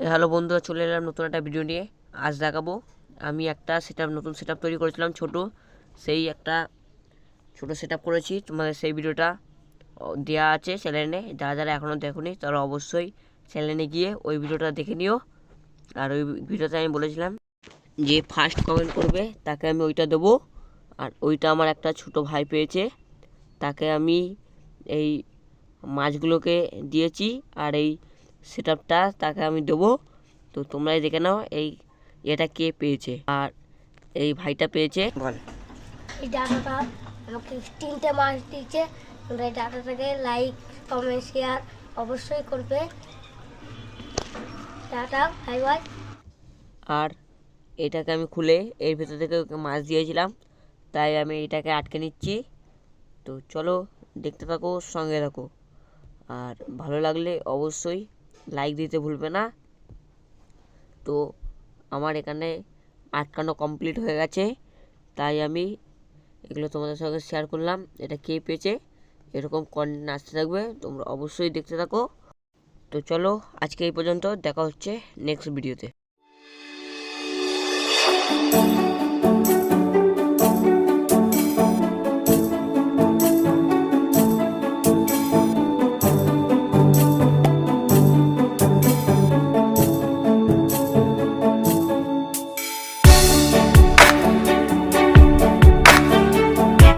Hello বন্ধুরা, চলে এলাম নতুন একটা ভিডিও নিয়ে। আজ দেখাবো, আমি একটা সেটআপ নতুন সেটআপ তৈরি করেছিলাম, ছোট। সেই একটা ছোট সেটআপ করেছি। তোমাদের সেই ভিডিওটা দেওয়া আছে চ্যানেলে যারা যারা এখনও দেখোনি, তারা অবশ্যই চ্যানেলে গিয়ে ওই ভিডিওটা দেখে নিও। আর ওই ভিডিওতে আমি বলেছিলাম যে ফার্স্ট কমেন্ট করবে, তাকে আমি ওইটা দেবো। আর ওইটা আমার একটা ছোট ভাই পেয়েছে। তাকে আমি এই মাছগুলোকে দিয়েছি। আর এই সেটআপটা তাকে আমি দেবো। তো তোমরাই দেখে নাও এই এটা কে পেয়েছে। আর এই ভাইটা পেয়েছে। বল। এই ডাটাটা আমাকে তিনটে মাস দিয়েছে। তোমরা এই ডাটাটাকে লাইক কমেন্ট শেয়ার অবশ্যই করবে। টাটা বাই বাই আর এটাকে আমি খুলে এর ভেতর থেকে ওকে মাছ দিয়েছিলাম। তাই আমি এটাকে আটকে নিচ্ছি। তো চলো দেখতে থাকো সঙ্গে থাকো। আর ভালো লাগলে অবশ্যই লাইক দিতে ভুলবে না। তো আমার এখানে আটকানো কমপ্লিট হয়ে গেছে। তাই আমি এগুলো তোমাদের সঙ্গে শেয়ার করলাম। এটা কে পেয়েছে? এরকম কন্টেন্ট আসতে থাকবে। তোমরা অবশ্যই দেখতে থাকো। তো চলো, আজকে এই পর্যন্ত দেখা হচ্ছে নেক্সট ভিডিওতে